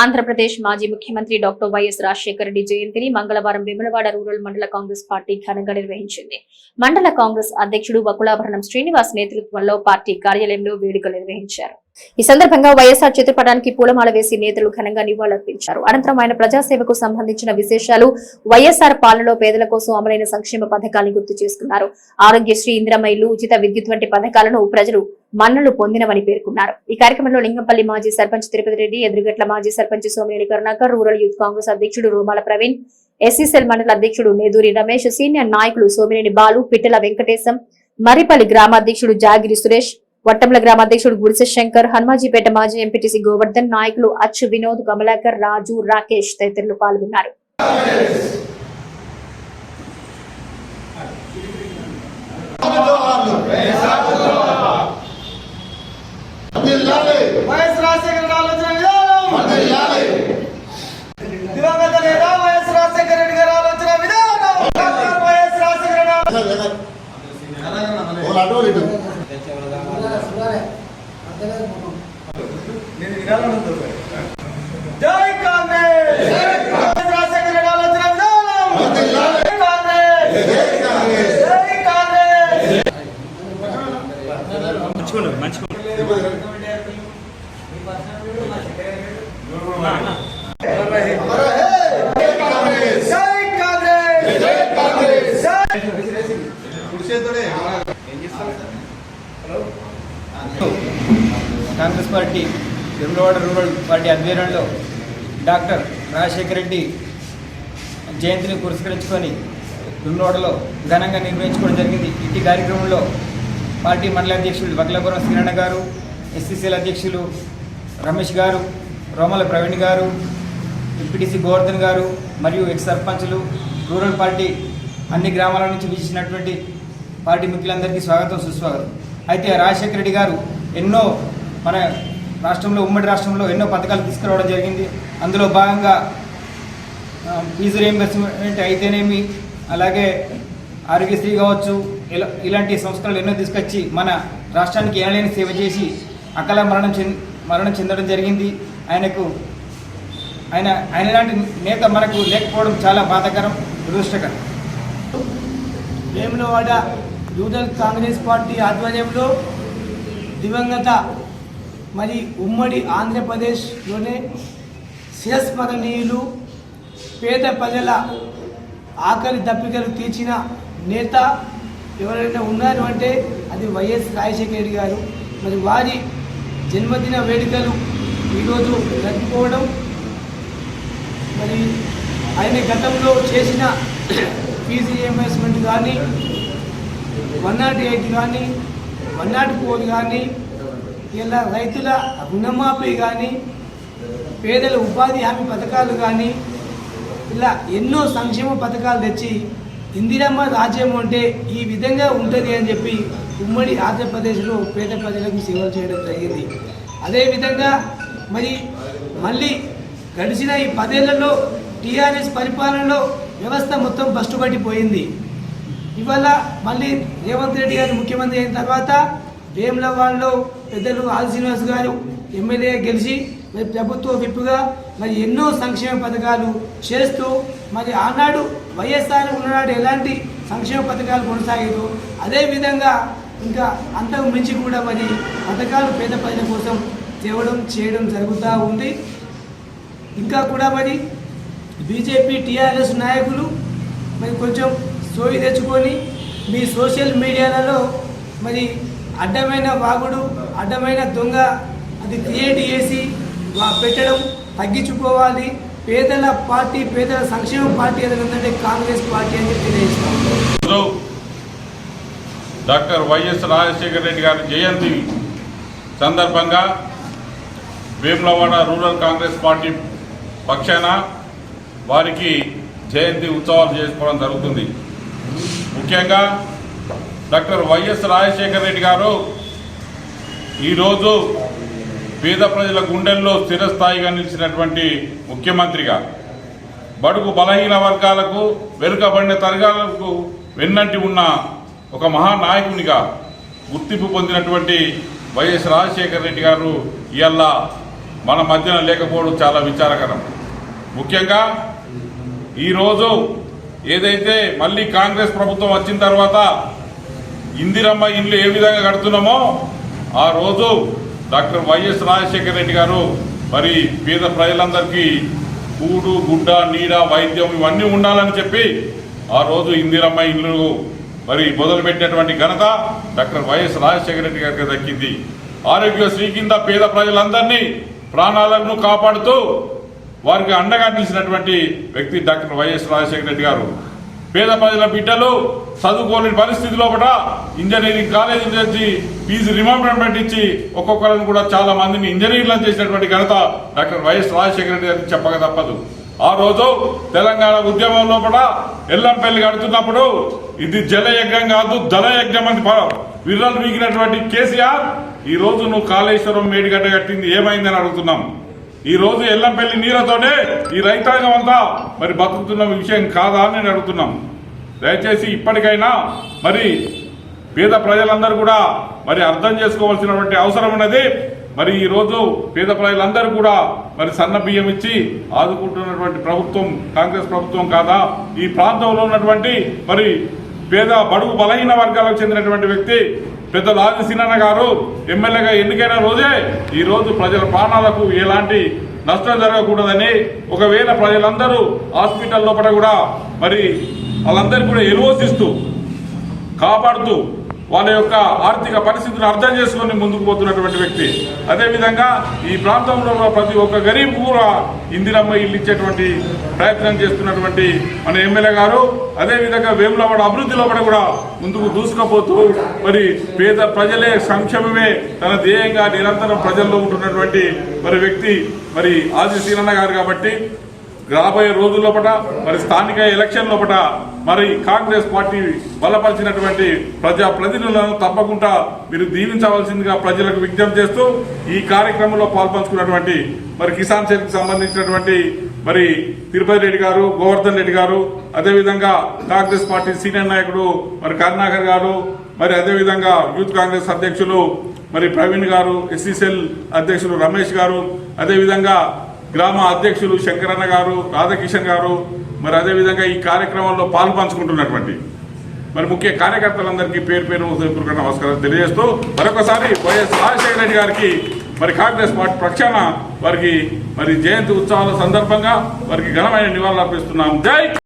ఆంధ్రప్రదేశ్ మాజీ ముఖ్యమంత్రి doctor YS Rajasekhara Reddy జయంతిని మంగళవారం విమలవాడ రూరల్ మండల కాంగ్రెస్ పార్టీ ఘనంగా నిర్వహించింది. మండల కాంగ్రెస్ అధ్యక్షుడు వకులాభరణం శ్రీనివాస్ నేతృత్వంలో పార్టీ కార్యాలయంలో వేడుకలు నిర్వహించారు. ఈ సందర్భంగా వైఎస్ఆర్ చిత్రపటానికి పూలమాల వేసి నేతలు ఘనంగా నివాళులర్పించారు. అనంతరం ఆయన ప్రజాసేవకు సంబంధించిన విశేషాలు వైఎస్ఆర్ పాలనలో పేదల కోసం అమలైన సంక్షేమ పథకాలను గుర్తు చేసుకున్నారు. ఆరోగ్యశ్రీ ఇంద్రమైలు ఉచిత విద్యుత్ వంటి పథకాలను ప్రజలు మన్నలు పొందినవని పేర్కొన్నారు. ఈ కార్యక్రమంలో లింగంపల్లి మాజీ సర్పంచ్ తిరుపతి రెడ్డి ఎదురుగట్ల మాజీ sarpanch Somineni Karunakar rural youth Congress అధ్యక్షుడు రూమాల ప్రవీణ్ ఎస్సీసెల్ మండల అధ్యక్షుడు నేదూరి రమేష్ సీనియర్ నాయకులు సోమినేని బాలు పిట్టల వెంకటేశం మరిపల్లి గ్రామాధ్యక్షుడు జాగిరి సురేష్ వట్టంల గ్రామాధ్యక్షుడు గుడిసె శంకర్ హనుమాజీపేట మాజీ ఎంపీటీసీ గోవర్ధన్ నాయకులు అచ్చు వినోద్ కమలాకర్ రాజు రాకేష్ తదితరులు పాల్గొన్నారు. వైఎస్ రాజశేఖర రెడ్డి ఆలోచన విధానం దివంగత నేత వైఎస్ రాజశేఖర రెడ్డి గారి ఆలోచన విధానం డాక్టర్ వైఎస్ రాజశేఖర రెడ్డి జై కాంగ్రెస్! రాజశేఖర రెడ్డి ఆలోచన విధానం! జై కాంగ్రెస్! జై కాంగ్రెస్! జై కాంగ్రెస్! జై కాంగ్రెస్! జై Congress party Vemulawada rural party ఆధ్వర్యంలో డాక్టర్ రాజశేఖర రెడ్డి జయంతిని పురస్కరించుకొని వెమ్లవాడలో ఘనంగా నిర్వహించుకోవడం జరిగింది. ఇట్టి కార్యక్రమంలో పార్టీ మండల అధ్యక్షులు బగ్లపురం శ్రీరణ గారు ఎస్సీసీల అధ్యక్షులు రమేష్ గారు రోమల ప్రవీణ్ గారు ఎంపీటీసీ గోవర్ధన్ గారు మరియు ఎక్స్ సర్పంచులు రూరల్ పార్టీ అన్ని గ్రామాల నుంచి వీచినటువంటి పార్టీ మిత్రులందరికీ స్వాగతం సుస్వాగతం. అయితే రాజశేఖర రెడ్డి గారు ఎన్నో మన రాష్ట్రంలో ఉమ్మడి రాష్ట్రంలో ఎన్నో పథకాలు తీసుకురావడం జరిగింది. అందులో భాగంగా ఫీజు రీఎంబర్స్మెంట్ అయితేనేమి అలాగే ఆరోగ్యశ్రీ కావచ్చు ఇలా ఇలాంటి సంస్కరణలు ఎన్నో తీసుకొచ్చి మన రాష్ట్రానికి ఏనలేని సేవ చేసి అకల మరణం చెంది మరణం చెందడం జరిగింది. ఆయనకు ఆయన ఆయన లాంటి నేత మనకు లేకపోవడం చాలా బాధాకరం దురదృష్టకరం. వేములవాడ యూడల్ కాంగ్రెస్ పార్టీ ఆధ్వర్యంలో దివంగత మరి ఉమ్మడి ఆంధ్రప్రదేశ్లోనే శిరస్మరణీయులు పేద ప్రజల ఆకలి దప్పికలు తీర్చిన నేత ఎవరైనా ఉన్నారు అంటే అది వైఎస్ రాజశేఖర రెడ్డి గారు. మరి వారి జన్మదిన వేడుకలు ఈరోజు జరుపుకోవడం మరి ఆయన గతంలో చేసిన ఫీజు రియంబర్స్మెంట్ కానీ వన్ నాట్ ఎయిట్ కానీ వన్ నాట్ ఫోర్ కానీ ఇలా రైతుల రుణమాఫీ కానీ పేదల ఉపాధి హామీ పథకాలు కానీ ఇలా ఎన్నో సంక్షేమ పథకాలు తెచ్చి ఇందిరమ్మ రాజ్యం అంటే ఈ విధంగా ఉంటుంది అని చెప్పి ఉమ్మడి ఆంధ్రప్రదేశ్లో పేద ప్రజలకు సేవలు చేయడం జరిగింది. అదేవిధంగా మరి మళ్ళీ గడిచిన ఈ పదేళ్ళలో టీఆర్ఎస్ పరిపాలనలో వ్యవస్థ మొత్తం బస్టుపట్టిపోయింది ఇవాళ మళ్ళీ రేవంత్ రెడ్డి గారు ముఖ్యమంత్రి అయిన తర్వాత వేములవాడలో పెద్దలు ఆది శ్రీనివాస్ గారు ఎమ్మెల్యే గెలిచి మరి ప్రభుత్వ విప్పుగా మరి ఎన్నో సంక్షేమ పథకాలు చేస్తూ మరి ఆనాడు వైఎస్ఆర్ ఉన్ననాడు ఎలాంటి సంక్షేమ పథకాలు కొనసాగారు అదేవిధంగా ఇంకా అంతకు మించి కూడా మరి పథకాలు పేద ప్రజల కోసం తేవడం చేయడం జరుగుతూ ఉంది. ఇంకా కూడా మరి బీజేపీ టీఆర్ఎస్ నాయకులు మరి కొంచెం సోయి తెచ్చుకొని మీ సోషల్ మీడియాలలో మరి అడ్డమైన వాగుడు అడ్డమైన దొంగ అది క్రియేట్ చేసి పెట్టడం తగ్గించుకోవాలి. పేదల పార్టీ పేదల సంక్షేమ పార్టీ ఏదైనా కాంగ్రెస్ పార్టీ అని చెప్పి డాక్టర్ వైఎస్ రాజశేఖర రెడ్డి గారి జయంతి సందర్భంగా భీమలవాడ రూరల్ కాంగ్రెస్ పార్టీ పక్షాన వారికి జయంతి ఉత్సవాలు చేసుకోవడం జరుగుతుంది. ముఖ్యంగా డాక్టర్ వైఎస్ రాజశేఖర రెడ్డి గారు ఈరోజు పేద ప్రజల గుండెల్లో స్థిరస్థాయిగా నిలిచినటువంటి ముఖ్యమంత్రిగా బడుగు బలహీన వర్గాలకు వెనుకబడిన తరగాలకు వెన్నంటి ఉన్న ఒక మహానాయకునిగా గుర్తింపు పొందినటువంటి వైఎస్ రాజశేఖర రెడ్డి గారు ఇవాళ మన మధ్యన లేకపోవడం చాలా విచారకరం. ముఖ్యంగా ఈరోజు ఏదైతే మళ్ళీ కాంగ్రెస్ ప్రభుత్వం వచ్చిన తర్వాత ఇందిరమ్మ ఇల్లు ఏ విధంగా కడుతున్నామో ఆ రోజు డాక్టర్ వైఎస్ రాజశేఖర రెడ్డి గారు మరి పేద ప్రజలందరికీ కూడు గుడ్డ నీడ వైద్యం ఇవన్నీ ఉండాలని చెప్పి ఆ రోజు ఇందిరమ్మ ఇల్లు మరి మొదలుపెట్టినటువంటి ఘనత డాక్టర్ వైఎస్ రాజశేఖర రెడ్డి గారికి దక్కింది. ఆరోగ్యశ్రీ కింద పేద ప్రజలందరినీ ప్రాణాలను కాపాడుతూ వారికి అండగా నిలిచినటువంటి వ్యక్తి డాక్టర్ వైఎస్ రాజశేఖర రెడ్డి గారు. పేద ప్రజల బిడ్డలు చదువుకోని పరిస్థితి లోపల ఇంజనీరింగ్ కాలేజీ నుంచి ఫీజు రిమంబర్మెంట్ ఇచ్చి ఒక్కొక్కరిని కూడా చాలా మందిని ఇంజనీర్లను చేసినటువంటి ఘనత డాక్టర్ వైఎస్ రాజశేఖర రెడ్డి గారికి చెప్పక తప్పదు. ఆ రోజు తెలంగాణ ఉద్యమం లోపల ఎల్లంపల్లి కడుతున్నప్పుడు ఇది జలయజ్ఞం కాదు దళయజ్ఞం అని విర్రలు మిగిలినటువంటి కేసీఆర్ ఈ రోజు నువ్వు కాళేశ్వరం మేడిగడ్డ కట్టింది ఏమైందని అడుగుతున్నాం. ఈ రోజు ఎల్లంపల్లి నీళ్ళతోనే ఈ రైతాంగం అంతా మరి బతుకుతున్న విషయం కాదా అని నేను అడుగుతున్నాం. దయచేసి ఇప్పటికైనా మరి పేద ప్రజలందరూ కూడా మరి అర్థం చేసుకోవాల్సినటువంటి అవసరం ఉన్నది. మరి ఈ రోజు పేద ప్రజలందరూ కూడా మరి సన్న బియ్యం ఇచ్చి ఆదుకుంటున్నటువంటి ప్రభుత్వం కాంగ్రెస్ ప్రభుత్వం కాదా? ఈ ప్రాంతంలో ఉన్నటువంటి మరి పేద బడుగు బలహీన వర్గాలకు చెందినటువంటి వ్యక్తి పెద్ద లాజి సినాన్న గారు ఎమ్మెల్యేగా ఎన్నికైన రోజే ఈ రోజు ప్రజల ప్రాణాలకు ఎలాంటి నష్టం జరగకూడదని ఒకవేళ ప్రజలందరూ హాస్పిటల్ లోపల కూడా మరి వాళ్ళందరికీ కూడా ఎలువోసిస్తూ కాపాడుతూ వాళ్ళ యొక్క ఆర్థిక పరిస్థితిని అర్థం చేసుకొని ముందుకు పోతున్నటువంటి వ్యక్తి. అదేవిధంగా ఈ ప్రాంతంలో ఉన్న ప్రతి ఒక్క గరీబ్ కూడా ఇందిరమ్మ ఇల్లు ఇచ్చేటువంటి ప్రయత్నం చేస్తున్నటువంటి మన ఎమ్మెల్యే గారు. అదేవిధంగా వేములవాడ అభివృద్ధిలో కూడా ముందుకు దూసుకపోతూ మరి పేద ప్రజలే సంక్షేమమే తన ధ్యేయంగా నిరంతరం ప్రజల్లో ఉంటున్నటువంటి మరి వ్యక్తి మరి ఆది సీనన్న గారు కాబట్టి రాబోయే రోజుల్లో పట మరి స్థానిక ఎలక్షన్ లోపల మరి కాంగ్రెస్ పార్టీ బలపరిచినటువంటి ప్రజా ప్రతినిధులను తప్పకుండా మీరు దీవించవలసిందిగా ప్రజలకు విజ్ఞప్తి చేస్తూ ఈ కార్యక్రమంలో పాల్పంచుకున్నటువంటి మరి కిసాన్ సెల్కి సంబంధించినటువంటి మరి తిరుపతి రెడ్డి గారు గోవర్ధన్ రెడ్డి గారు అదేవిధంగా కాంగ్రెస్ పార్టీ సీనియర్ నాయకుడు మరి కరుణాకర్ గారు మరి అదేవిధంగా యూత్ కాంగ్రెస్ అధ్యక్షులు మరి ప్రవీణ్ గారు ఎస్సీసెల్ అధ్యక్షులు రమేష్ గారు అదేవిధంగా గ్రామ అధ్యక్షులు శంకరన్న గారు రాధాకిషన్ గారు మరి అదేవిధంగా ఈ కార్యక్రమంలో పాలు పంచుకుంటున్నటువంటి మరి ముఖ్య కార్యకర్తలందరికీ పేరు పేరు హృదయపూర్వక నమస్కారం తెలియజేస్తూ మరొకసారి వైఎస్ రాజశేఖర రెడ్డి గారికి మరి కాంగ్రెస్ పార్టీ పక్షాన వారికి మరి జయంతి ఉత్సవాల సందర్భంగా వారికి ఘనమైన నివాళులు అర్పిస్తున్నాం. జై